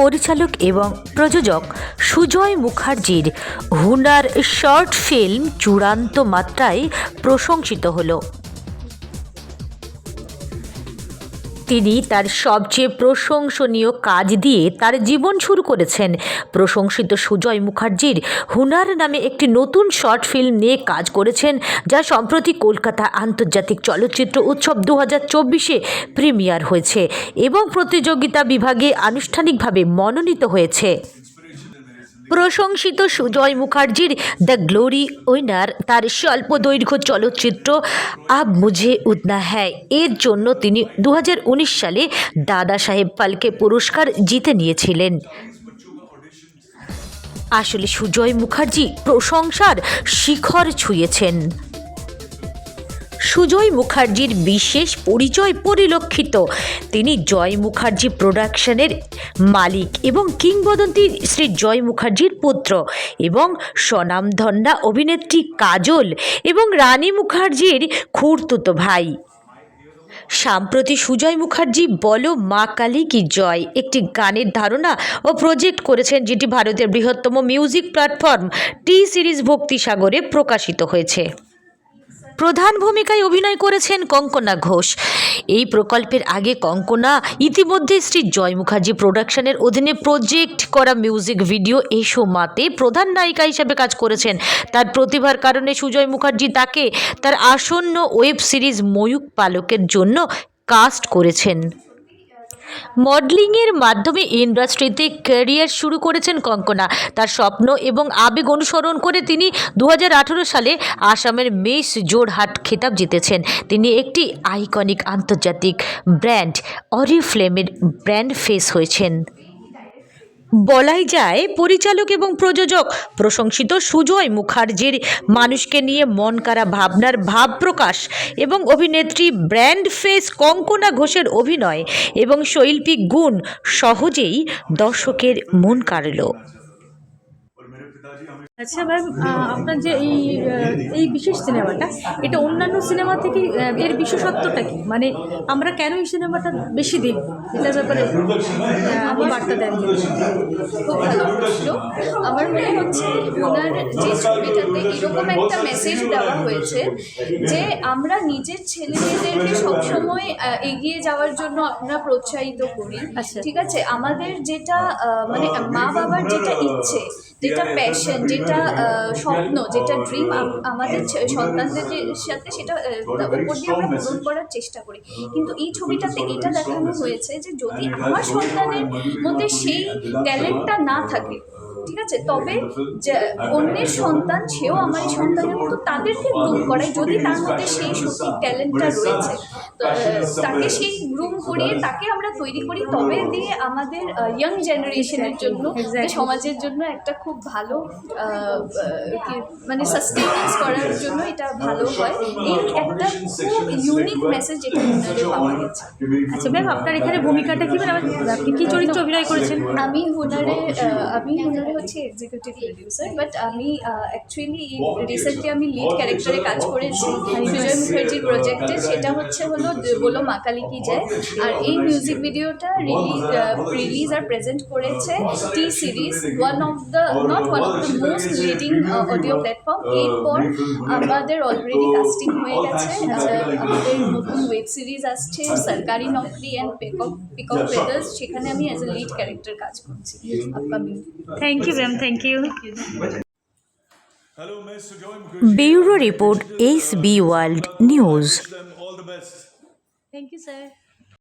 পরিচালক এবং প্রযোজক সুজয় মুখার্জির হুনার শর্ট ফিল্ম চূড়ান্ত মাত্রায় প্রশংসিত হলো তিনি তার সবচেয়ে প্রশংসনীয় কাজ দিয়ে তার জীবন শুরু করেছেন প্রশংসিত সুজয় মুখার্জির হুনার নামে একটি নতুন শর্ট ফিল্ম নিয়ে কাজ করেছেন যা সম্প্রতি কলকাতা আন্তর্জাতিক চলচ্চিত্র উৎসব দু হাজার চব্বিশে প্রিমিয়ার হয়েছে এবং প্রতিযোগিতা বিভাগে আনুষ্ঠানিকভাবে মনোনীত হয়েছে প্রশংসিত সুজয় মুখার্জির দ্য গ্লোরি উইনার তার স্বল্প দৈর্ঘ্য চলচ্চিত্র আব মুঝে উদনা হ্যায় এর জন্য তিনি দু সালে দাদা সাহেব পালকে পুরস্কার জিতে নিয়েছিলেন আসলে সুজয় মুখার্জি প্রশংসার শিখর ছুঁয়েছেন সুজয় মুখার্জির বিশেষ পরিচয় পরিলক্ষিত তিনি জয় মুখার্জি প্রোডাকশনের মালিক এবং কিংবদন্তি শ্রী জয় মুখার্জির পুত্র এবং স্বনামধন্ডা অভিনেত্রী কাজল এবং রানী মুখার্জির খুঁড়তুতো ভাই সাম্প্রতি সুজয় মুখার্জি বলো মা কালী কি জয় একটি গানের ধারণা ও প্রজেক্ট করেছেন যেটি ভারতের বৃহত্তম মিউজিক প্ল্যাটফর্ম টি সিরিজ ভক্তিসাগরে প্রকাশিত হয়েছে প্রধান ভূমিকায় অভিনয় করেছেন কঙ্কনা ঘোষ এই প্রকল্পের আগে কঙ্কনা ইতিমধ্যে শ্রী জয় মুখার্জি প্রোডাকশনের অধীনে প্রজেক্ট করা মিউজিক ভিডিও এসো মাতে প্রধান নায়িকা হিসেবে কাজ করেছেন তার প্রতিভার কারণে সুজয় মুখার্জি তাকে তার আসন্ন ওয়েব সিরিজ ময়ূক পালকের জন্য কাস্ট করেছেন মডেলিংয়ের মাধ্যমে ইন্ডাস্ট্রিতে ক্যারিয়ার শুরু করেছেন কঙ্কনা তার স্বপ্ন এবং আবেগ অনুসরণ করে তিনি দু সালে আসামের মিস জোরহাট খেতাব জিতেছেন তিনি একটি আইকনিক আন্তর্জাতিক ব্র্যান্ড অরিফ্লেমের ব্র্যান্ড ফেস হয়েছেন বলাই যায় পরিচালক এবং প্রযোজক প্রশংসিত সুজয় মুখার্জির মানুষকে নিয়ে মন কারা ভাবনার ভাব প্রকাশ এবং অভিনেত্রী ব্র্যান্ড ফেস কঙ্কনা ঘোষের অভিনয় এবং শৈল্পিক গুণ সহজেই দর্শকের মন কাড়ল আচ্ছা ম্যাম আপনার যে এই এই বিশেষ সিনেমাটা এটা অন্যান্য সিনেমা থেকে এর বিশেষত্বটা কি মানে আমরা কেন এই সিনেমাটা বেশি দিন এটার ব্যাপারে আপনি বার্তা দেন খুব ভালো প্রশ্ন আমার মনে হচ্ছে ওনার যে ছবিটাতে এরকম একটা মেসেজ দেওয়া হয়েছে যে আমরা নিজের ছেলে মেয়েদেরকে সবসময় এগিয়ে যাওয়ার জন্য আমরা প্রোৎসাহিত করি আচ্ছা। ঠিক আছে আমাদের যেটা মানে মা বাবার যেটা ইচ্ছে যেটা প্যাশন যেটা যেটা স্বপ্ন যেটা ড্রিম আমাদের সন্তানদের সাথে সেটা উপর দিয়ে আমরা পূরণ করার চেষ্টা করি কিন্তু এই ছবিটাতে এটা দেখানো হয়েছে যে যদি আমার সন্তানের মধ্যে সেই ট্যালেন্টটা না থাকে ঠিক আছে তবে অন্যের সন্তান সেও আমার সন্তানের মতো তাদেরকে গ্রুম করায় যদি তার মধ্যে সেই সত্যি ট্যালেন্টটা রয়েছে তাকে সেই গ্রুম করিয়ে তাকে আমরা তৈরি করি তবে দিয়ে আমাদের ইয়াং জেনারেশনের জন্য সমাজের জন্য একটা খুব ভালো মানে সাস্টেনেন্স করার জন্য এটা ভালো হয় এই একটা খুব ইউনিক মেসেজ এটা পাওয়া গেছে আচ্ছা ম্যাম আপনার এখানে ভূমিকাটা কি মানে আপনি কি চরিত্র অভিনয় করেছেন আমি হুনারে আমি হুনারে হচ্ছে এক্সিকিউটিভ প্রডিউসার বাট আমি অ্যাকচুয়ালি রিসেন্টলি আমি লিড ক্যারেক্টারে কাজ করেছি বিজয় মুখার্জির প্রজেক্টে সেটা হচ্ছে হলো বলো মাকালি কি যায় আর এই মিউজিক ভিডিওটা রিলিজ রিলিজ আর প্রেজেন্ট করেছে T series one of the not one of the most leading audio platform এরপর আমাদের অলরেডি কাস্টিং হয়ে গেছে আমাদের নতুন ওয়েব সিরিজ আসছে Sarkari Naukri and of peacock of সেখানে আমি অ্যাজ এ লিড ক্যারেক্টার কাজ করছি upcoming thank Thank you, ma'am. Thank you. Bureau Report, SB World News. Thank you, sir.